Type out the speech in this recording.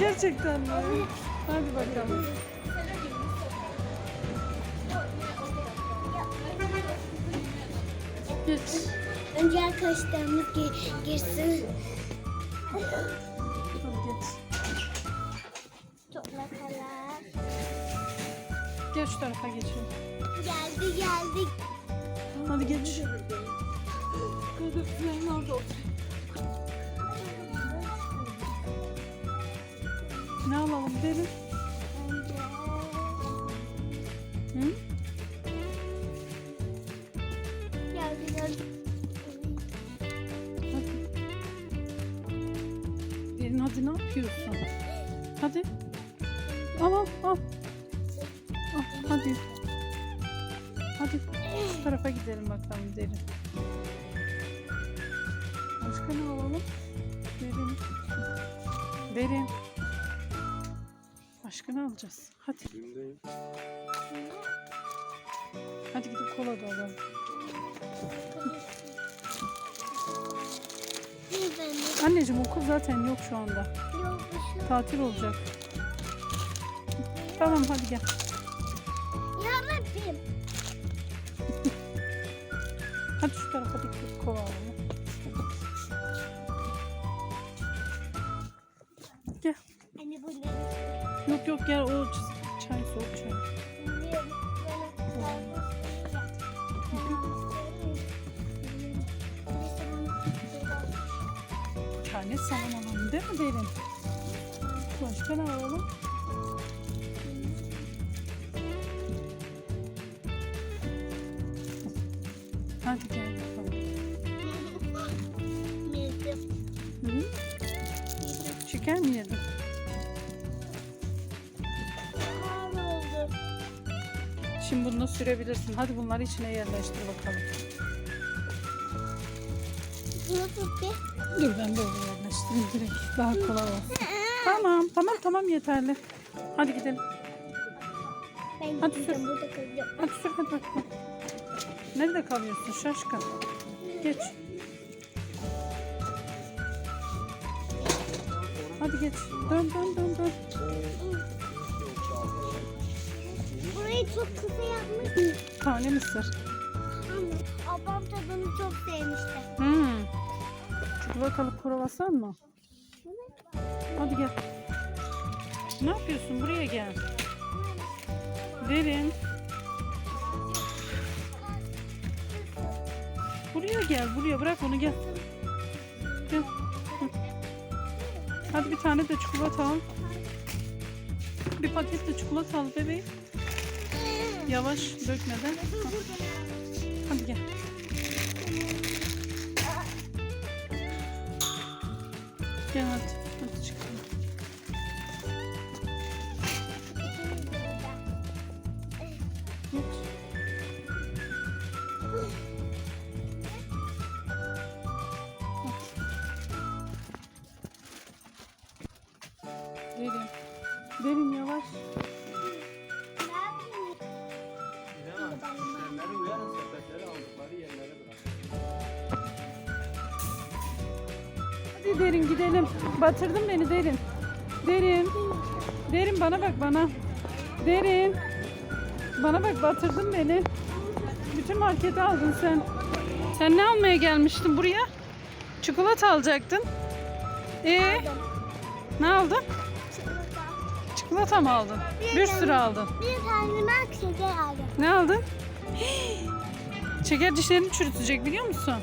Gerçekten mi? Hadi bakalım. Geç. Önce arkadaşlarımız gi- girsin. Hadi geç. Toplakalar. Gel şu tarafa geçelim. Geldi geldi. Hadi geç. orada otur. Ne alalım derin? Hı? geldi. Hadi. Derin hadi ne yapıyorsun? Hadi. Al al al. Al hadi. Hadi şu tarafa gidelim bakalım derin. Başka ne alalım? Derin. Derin. Başka ne alacağız? Hadi. Hadi gidip kola da alalım. Anneciğim okul zaten yok şu anda. Tatil olacak. Tamam hadi gel. Ya Rabbim. Hadi şu tarafa dikkat kova alalım. Gel. Anne bu ne? Yok yok gel o çay soğuk çay. Biliyorum. Tane salam alalım değil mi derin? Başka ne alalım? Hadi gel bakalım. -hı. Şeker mi yedin? Şimdi bunu sürebilirsin. Hadi bunları içine yerleştir bakalım. Dur ben böyle yerleştireyim direkt. Daha kolay olsun. Tamam tamam tamam yeterli. Hadi gidelim. Ben Hadi sür. burada kalacağım. Hadi sür hadi bakalım. Nerede kalıyorsun şaşkın? Geç. Hadi geç. Dön dön dön dön. Çok kısa yapmış. Tane mısır. Ablam tadını çok sevmişti. Hmm. Çikolatalı kruvasan mı? Hadi gel. Ne yapıyorsun? Buraya gel. Derin. Buraya gel. Buraya bırak onu gel. Gel. Hadi bir tane de çikolata al. Bir paket de çikolata al bebeğim. Yavaş dökmeden. Hadi gel. Gel hadi. Hadi çıkalım. Derin. Derin yavaş. Hadi derin gidelim. Batırdın beni derin. Derin. Derin bana bak bana. Derin. Bana bak batırdın beni. Bütün marketi aldın sen. Sen ne almaya gelmiştin buraya? Çikolata alacaktın. Ee, ne aldın? Çikolata mı aldın? Bir sürü aldın. Bir tane ben şeker aldım. Ne aldın? Şeker dişlerini çürütecek biliyor musun?